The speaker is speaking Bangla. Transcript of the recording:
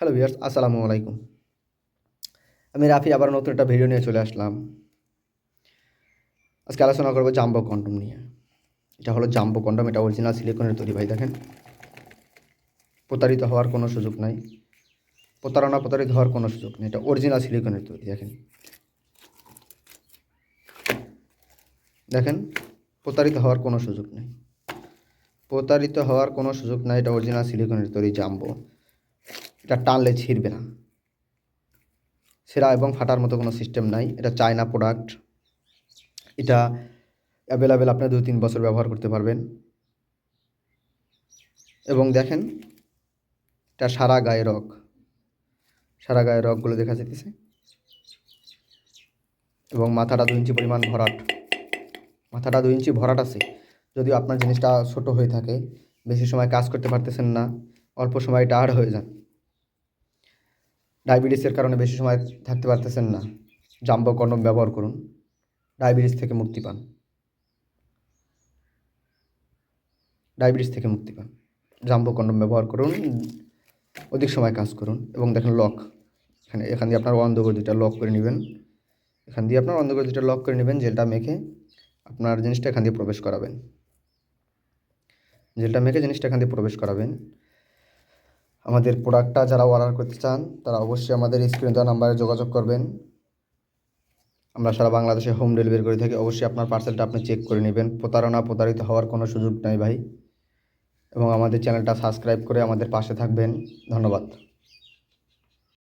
হ্যালো ভিয়ার্স আসসালামু আলাইকুম। আমি রাফি, আবার নতুন একটা ভিডিও নিয়ে চলে আসলাম। আজকে আলোচনা করব জাম্বো কন্ডম নিয়ে। এটা হলো জাম্বো কন্ডম এটা অরিজিনাল সিলিকনের তৈরি ভাই, দেখেন। প্রতারিত হওয়ার কোনো সুযোগ নাই। প্রতারণা প্রতারিত হওয়ার কোনো সুযোগ নেই। এটা অরিজিনাল সিলিকনের তৈরি, দেখেন। দেখেন, প্রতারিত হওয়ার কোনো সুযোগ নেই। প্রতারিত হওয়ার কোনো সুযোগ নাই, এটা অরিজিনাল সিলিকনের তৈরি জাম্বো। এটা টানলে ছিঁড়বে না। সেরা এবং ফাটার মতো কোনো সিস্টেম নাই। এটা চায়না প্রোডাক্ট এটা অ্যাভেলেবেল আপনি দুই তিন বছর ব্যবহার করতে পারবেন। এবং দেখেন, এটা সারা গায়ে রগ। সারা গায়ে রগগুলো দেখা যেতেছে এবং মাথাটা দু ইঞ্চি পরিমাণ ভরাট। মাথাটা দু ইঞ্চি ভরাট আছে। যদিও আপনার জিনিসটা ছোট হয়ে থাকে, বেশি সময় কাজ করতে পারতেছেন না, অল্প সময় টায়ার্ড হয়ে যান। ডায়াবেটিসের কারণে বেশি সময় থাকতে পারতেছেন না। জাম্বো কন্ডম ব্যবহার করুন। ডায়াবেটিস থেকে মুক্তি পান। ডায়াবেটিস থেকে মুক্তি পান। জাম্বো কন্ডম ব্যবহার করুন। অধিক সময় কাজ করুন এবং দেখেন লক। এখানে, এখান দিয়ে আপনার অন্ধকর দুইটা লক করে নেবেন। এখান দিয়ে আপনার অন্ধকর দুইটা লক করে নেবেন। জেলটা মেখে আপনার জিনিসটা এখান দিয়ে প্রবেশ করাবেন। জেলটা মেখে জিনিসটা এখান দিয়ে প্রবেশ করাবেন। আমাদের প্রোডাক্টটা যারা অর্ডার করতে চান, তারা অবশ্যই আমাদের স্ক্রিন দেওয়া নাম্বারে যোগাযোগ করবেন। আমরা সারা বাংলাদেশে হোম ডেলিভারি করে থাকি। অবশ্যই আপনার পার্সেলটা আপনি চেক করে নেবেন। প্রতারণা, প্রতারিত হওয়ার কোনো সুযোগ নাই ভাই। এবং আমাদের চ্যানেলটা সাবস্ক্রাইব করে আমাদের পাশে থাকবেন। ধন্যবাদ।